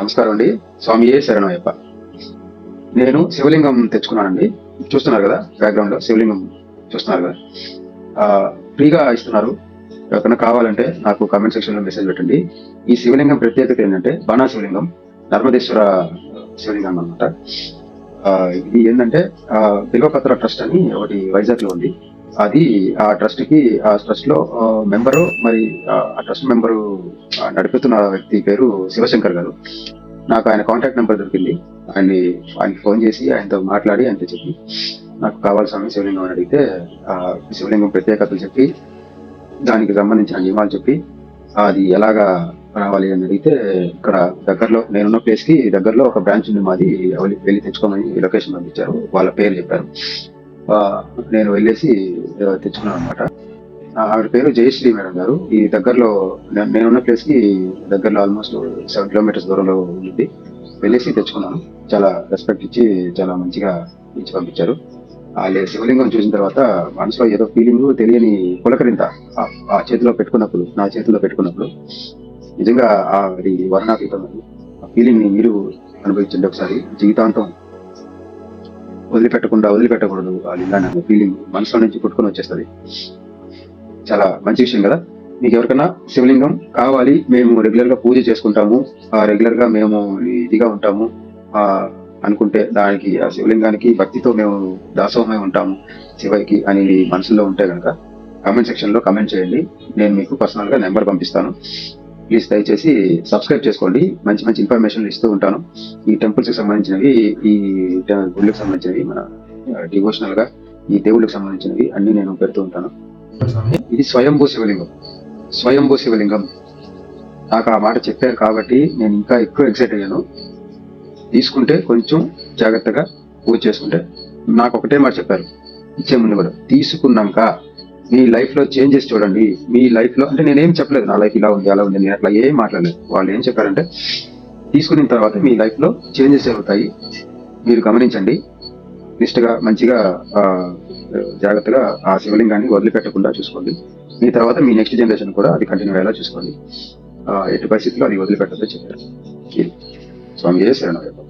నమస్కారం అండి స్వామి ఏ శరణయ్యప్ప. నేను శివలింగం తెచ్చుకున్నానండి. చూస్తున్నారు కదా బ్యాక్గ్రౌండ్లో శివలింగం చూస్తున్నారు కదా. ఆ, ఫ్రీగా ఇస్తున్నారు. ఎవరికైనా కావాలంటే నాకు కామెంట్ సెక్షన్లో మెసేజ్ పెట్టండి. ఈ శివలింగం ప్రత్యేకత ఏంటంటే బాణా శివలింగం నర్మదేశ్వర శివలింగం అనమాట ఇది ఏంటంటే బిల్వపత్ర ట్రస్ట్ అని ఒకటి వైజాగ్లో ఉంది. అది ఆ ట్రస్ట్కి ఆ ట్రస్ట్లో మెంబరు మరి ఆ ట్రస్ట్ మెంబరు నడుపుతున్న వ్యక్తి పేరు శివశంకర్ గారు. నాకు ఆయన కాంటాక్ట్ నెంబర్ దొరికింది. ఆయన్ని ఆయనకి ఫోన్ చేసి ఆయనతో మాట్లాడి ఆయనతో చెప్పి నాకు కావాల్సిన శివలింగం అని అడిగితే ఆ శివలింగం ప్రత్యేకతలు చెప్పి దానికి సంబంధించిన నియమాలు చెప్పి అది ఎలాగా రావాలి అని అడిగితే ఇక్కడ దగ్గరలో నేనున్న ప్లేస్కి దగ్గరలో ఒక బ్రాంచ్ ఉంది మాది వెళ్ళి తెచ్చుకోమని లొకేషన్ పంపించారు. వాళ్ళ పేరు చెప్పారు. నేను వెళ్ళేసి తెచ్చుకున్నాను అనమాట ఆవిడ పేరు జయశ్రీ మేడం గారు. ఈ దగ్గరలో నేనున్న ప్లేస్కి దగ్గరలో ఆల్మోస్ట్ సెవెన్ కిలోమీటర్స్ దూరంలో ఉంది. వెళ్ళేసి తెచ్చుకున్నాను. చాలా రెస్పెక్ట్ ఇచ్చి చాలా మంచిగా ఇచ్చి పంపించారు. ఆ శివలింగం చూసిన తర్వాత మనసులో ఏదో ఫీలింగ్ తెలియని పులకరింత ఆ- చేతిలో పెట్టుకున్నప్పుడు నా చేతిలో పెట్టుకున్నప్పుడు నిజంగా ఆ అది వర్ణాతీతం ఆ ఫీలింగ్ని మీరు అనుభవించండి ఒకసారి. జీవితాంతం వదిలిపెట్టకుండా వదిలిపెట్టకూడదు ఆ లింగాన్ని ఫీలింగ్ మనసులో నుంచి పుట్టుకొని వచ్చేస్తుంది. చాలా మంచి విషయం కదా. మీకు ఎవరికైనా శివలింగం కావాలి మేము రెగ్యులర్గా పూజ చేసుకుంటాము ఆ రెగ్యులర్గా మేము ఇదిగా ఉంటాము ఆ అనుకుంటే దానికి ఆ శివలింగానికి భక్తితో మేము దాసోహమై ఉంటాము శివకి అని మనసులో ఉంటే కనుక కామెంట్ సెక్షన్లో కామెంట్ చేయండి. నేను మీకు పర్సనల్గా నెంబర్ పంపిస్తాను. ప్లీజ్ దయచేసి సబ్స్క్రైబ్ చేసుకోండి. మంచి మంచి ఇన్ఫర్మేషన్ ఇస్తూ ఉంటాను. ఈ టెంపుల్స్కి సంబంధించినవి ఈ గుళ్ళకి సంబంధించినవి మన డివోషనల్గా ఈ దేవుళ్ళకి సంబంధించినవి అన్ని నేను పెడుతూ ఉంటాను. ఇది స్వయంభూ శివలింగం. స్వయంభూ శివలింగం. నాకు ఆ మాట చెప్పారు కాబట్టి నేను ఇంకా ఎక్కువ ఎక్సైట్ అయ్యాను. తీసుకుంటే కొంచెం జాగ్రత్తగా పూజ చేసుకుంటే నాకు ఒకటే మాట చెప్పారు. ఇచ్చే ముందు కూడా తీసుకున్నాక మీ లైఫ్లో చేంజెస్ చూడండి. మీ లైఫ్లో అంటే నేనేం చెప్పలేదు. నా లైఫ్ ఇలా ఉంది అలా ఉంది నేను అట్లా ఏం మాట్లాడలేదు. వాళ్ళు ఏం చెప్పారంటే తీసుకున్న తర్వాత మీ లైఫ్లో చేంజెస్ జరుగుతాయి. మీరు గమనించండి. నిష్టగా మంచిగా జాగ్రత్తగా ఆ శివలింగాన్ని వదిలిపెట్టకుండా చూసుకోండి. మీ తర్వాత మీ నెక్స్ట్ జనరేషన్ కూడా అది కంటిన్యూ అయ్యేలా చూసుకోండి. ఎటు ఎట్టి పరిస్థితుల్లో అది వదిలిపెట్టదో చెప్పారు. స్వామి ఏ శరణయ్యప్ప